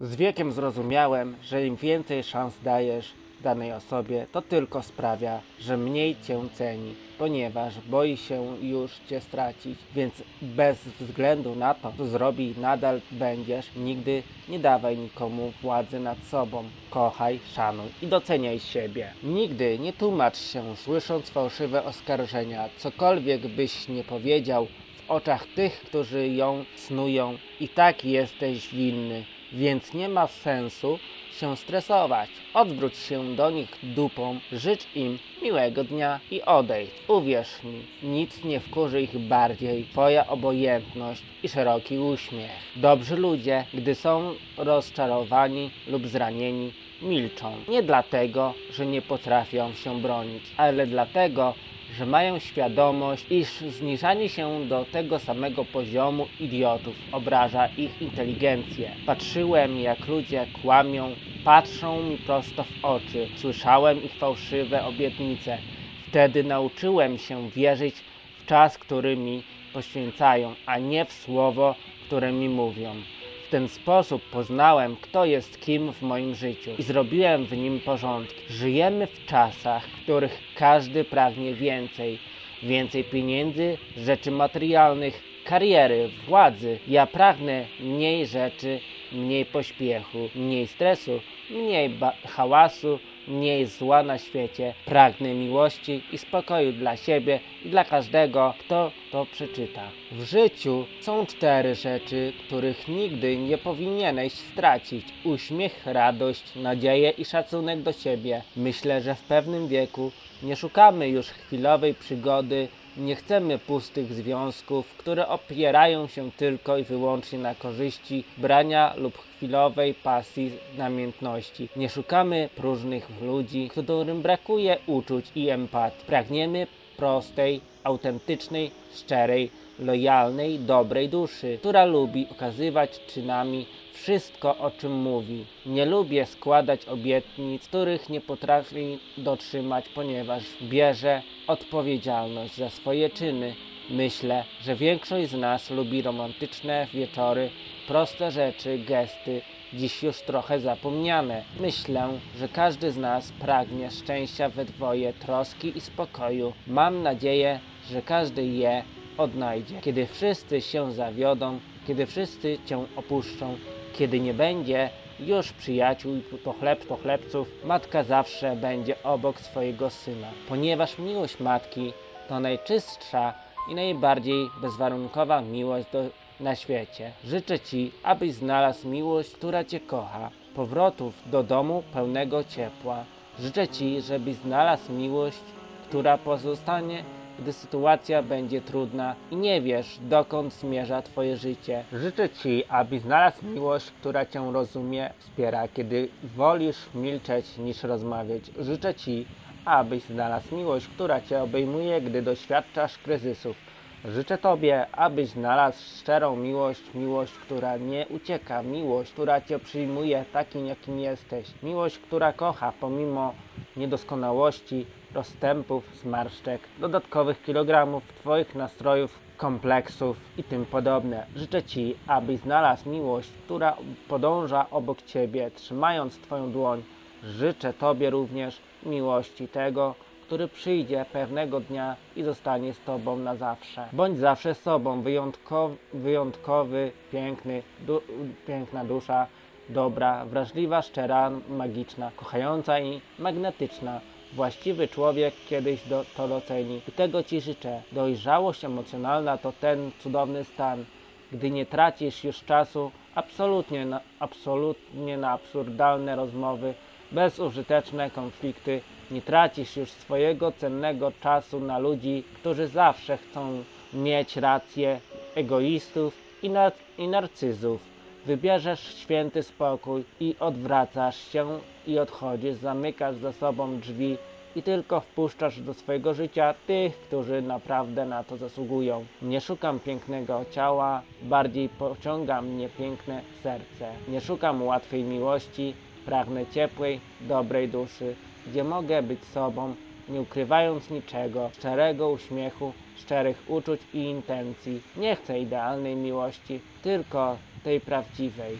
Z wiekiem zrozumiałem, że im więcej szans dajesz danej osobie, to tylko sprawia, że mniej cię ceni, ponieważ boi się już cię stracić, więc bez względu na to, co zrobi, nadal będziesz. Nigdy nie dawaj nikomu władzy nad sobą. Kochaj, szanuj i doceniaj siebie. Nigdy nie tłumacz się, słysząc fałszywe oskarżenia. Cokolwiek byś nie powiedział, w oczach tych, którzy ją snują, i tak jesteś winny, więc nie ma sensu się stresować. Odwróć się do nich dupą, życz im miłego dnia i odejdź. Uwierz mi, nic nie wkurzy ich bardziej twoja obojętność i szeroki uśmiech. Dobrzy ludzie, gdy są rozczarowani lub zranieni, milczą. Nie dlatego, że nie potrafią się bronić, ale dlatego, że mają świadomość, iż zniżanie się do tego samego poziomu idiotów obraża ich inteligencję. Patrzyłem, jak ludzie kłamią, patrzą mi prosto w oczy. Słyszałem ich fałszywe obietnice. Wtedy nauczyłem się wierzyć w czas, który mi poświęcają, a nie w słowo, które mi mówią. Ten sposób poznałem, kto jest kim w moim życiu i zrobiłem w nim porządki. Żyjemy w czasach, w których każdy pragnie więcej. Więcej pieniędzy, rzeczy materialnych, kariery, władzy. Ja pragnę mniej rzeczy, mniej pośpiechu, mniej stresu, mniej hałasu, mniej zła na świecie. Pragnę miłości i spokoju dla siebie i dla każdego, kto to przeczyta. W życiu są cztery rzeczy, których nigdy nie powinieneś stracić: uśmiech, radość, nadzieję i szacunek do siebie. Myślę, że w pewnym wieku nie szukamy już chwilowej przygody. Nie chcemy pustych związków, które opierają się tylko i wyłącznie na korzyści brania lub chwilowej pasji namiętności. Nie szukamy próżnych ludzi, którym brakuje uczuć i empatii. Pragniemy prostej, autentycznej, szczerej, lojalnej, dobrej duszy, która lubi okazywać czynami wszystko, o czym mówi. Nie lubię składać obietnic, których nie potrafi dotrzymać, ponieważ bierze odpowiedzialność za swoje czyny. Myślę, że większość z nas lubi romantyczne wieczory, proste rzeczy, gesty, dziś już trochę zapomniane. Myślę, że każdy z nas pragnie szczęścia we dwoje, troski i spokoju. Mam nadzieję, że każdy je odnajdzie. Kiedy wszyscy się zawiodą, kiedy wszyscy cię opuszczą, kiedy nie będzie już przyjaciół i pochleb, pochlebców, matka zawsze będzie obok swojego syna, ponieważ miłość matki to najczystsza i najbardziej bezwarunkowa miłość do, na świecie. Życzę Ci, abyś znalazł miłość, która Cię kocha, powrotów do domu pełnego ciepła. Życzę Ci, żebyś znalazł miłość, która pozostanie gdy sytuacja będzie trudna i nie wiesz, dokąd zmierza Twoje życie. Życzę Ci, abyś znalazł miłość, która Cię rozumie, wspiera, kiedy wolisz milczeć niż rozmawiać. Życzę Ci, abyś znalazł miłość, która Cię obejmuje, gdy doświadczasz kryzysów. Życzę Tobie, abyś znalazł szczerą miłość, miłość, która nie ucieka, miłość, która Cię przyjmuje takim, jakim jesteś, miłość, która kocha pomimo niedoskonałości, rozstępów, zmarszczek, dodatkowych kilogramów, Twoich nastrojów, kompleksów i tym podobne. Życzę Ci, abyś znalazł miłość, która podąża obok Ciebie, trzymając Twoją dłoń. Życzę Tobie również miłości tego, który przyjdzie pewnego dnia i zostanie z Tobą na zawsze. Bądź zawsze sobą, wyjątkowy, wyjątkowy piękny, du, piękna dusza, dobra, wrażliwa, szczera, magiczna, kochająca i magnetyczna. Właściwy człowiek kiedyś do, to doceni. I tego Ci życzę. Dojrzałość emocjonalna to ten cudowny stan, gdy nie tracisz już czasu absolutnie na, absolutnie na absurdalne rozmowy, bezużyteczne konflikty, nie tracisz już swojego cennego czasu na ludzi, którzy zawsze chcą mieć rację, egoistów i, nar- i narcyzów. Wybierzesz święty spokój i odwracasz się i odchodzisz, zamykasz za sobą drzwi i tylko wpuszczasz do swojego życia tych, którzy naprawdę na to zasługują. Nie szukam pięknego ciała, bardziej pociąga mnie piękne serce. Nie szukam łatwej miłości, pragnę ciepłej, dobrej duszy, gdzie mogę być sobą, nie ukrywając niczego, szczerego uśmiechu, szczerych uczuć i intencji. Nie chcę idealnej miłości, tylko tej prawdziwej.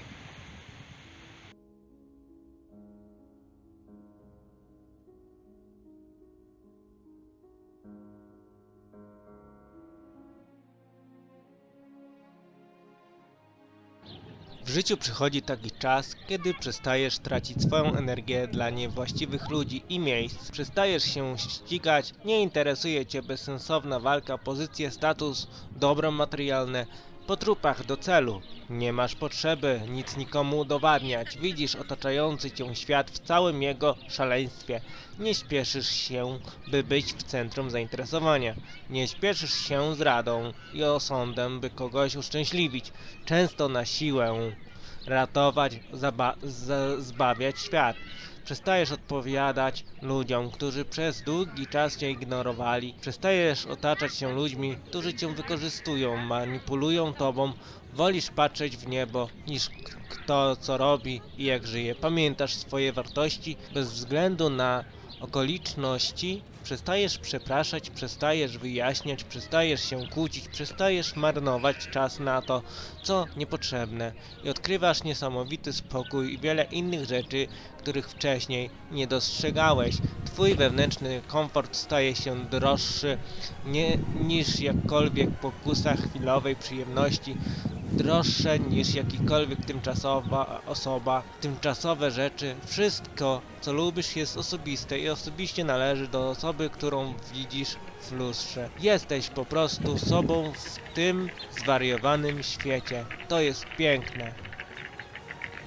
W życiu przychodzi taki czas, kiedy przestajesz tracić swoją energię dla niewłaściwych ludzi i miejsc, przestajesz się ścigać, nie interesuje cię bezsensowna walka, pozycje, status, dobro materialne. Po trupach do celu. Nie masz potrzeby nic nikomu udowadniać. Widzisz otaczający cię świat w całym jego szaleństwie. Nie śpieszysz się, by być w centrum zainteresowania. Nie śpieszysz się z radą i osądem, by kogoś uszczęśliwić. Często na siłę ratować, zaba- z- zbawiać świat. Przestajesz odpowiadać ludziom, którzy przez długi czas cię ignorowali. Przestajesz otaczać się ludźmi, którzy cię wykorzystują, manipulują tobą. Wolisz patrzeć w niebo niż kto co robi i jak żyje. Pamiętasz swoje wartości bez względu na okoliczności. Przestajesz przepraszać, przestajesz wyjaśniać, przestajesz się kłócić, przestajesz marnować czas na to, co niepotrzebne i odkrywasz niesamowity spokój i wiele innych rzeczy, których wcześniej nie dostrzegałeś. Twój wewnętrzny komfort staje się droższy nie, niż jakkolwiek pokusa chwilowej przyjemności, droższe niż jakikolwiek tymczasowa osoba, tymczasowe rzeczy. Wszystko, co lubisz, jest osobiste i osobiście należy do osoby, którą widzisz w lustrze. Jesteś po prostu sobą w tym zwariowanym świecie. To jest piękne.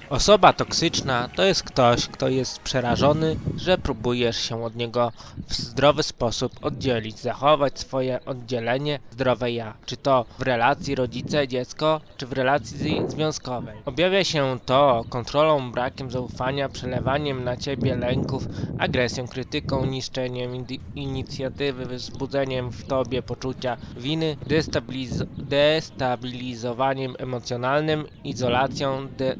Osoba toksyczna to jest ktoś, kto jest przerażony, że próbujesz się od niego w zdrowy sposób oddzielić, zachować swoje oddzielenie, zdrowe ja. Czy to w relacji rodzice-dziecko, czy w relacji związkowej. Objawia się to kontrolą, brakiem zaufania, przelewaniem na ciebie lęków, agresją, krytyką, niszczeniem inicjatywy, wzbudzeniem w tobie poczucia winy, destabiliz- destabilizowaniem emocjonalnym, izolacją, de-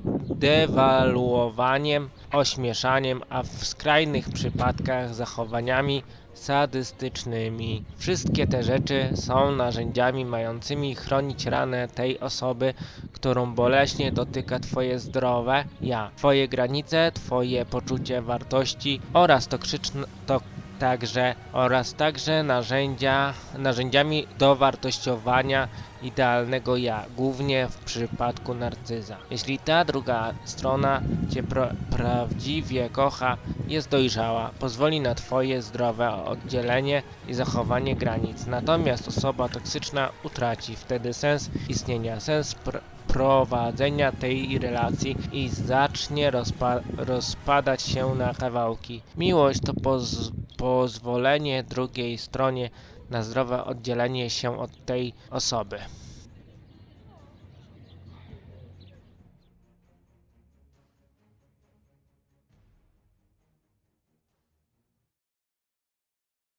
dewaluowaniem, ośmieszaniem, a w skrajnych przypadkach zachowaniami sadystycznymi. Wszystkie te rzeczy są narzędziami mającymi chronić ranę tej osoby, którą boleśnie dotyka Twoje zdrowe ja, Twoje granice, Twoje poczucie wartości oraz toksyczne, to także oraz także narzędzia, narzędziami do wartościowania idealnego ja, głównie w przypadku narcyza. Jeśli ta druga strona Cię pra prawdziwie kocha, jest dojrzała, pozwoli na Twoje zdrowe oddzielenie i zachowanie granic. Natomiast osoba toksyczna utraci wtedy sens istnienia, sens pr prowadzenia tej relacji i zacznie rozpa rozpadać się na kawałki. Miłość to poz pozwolenie drugiej stronie na zdrowe oddzielenie się od tej osoby.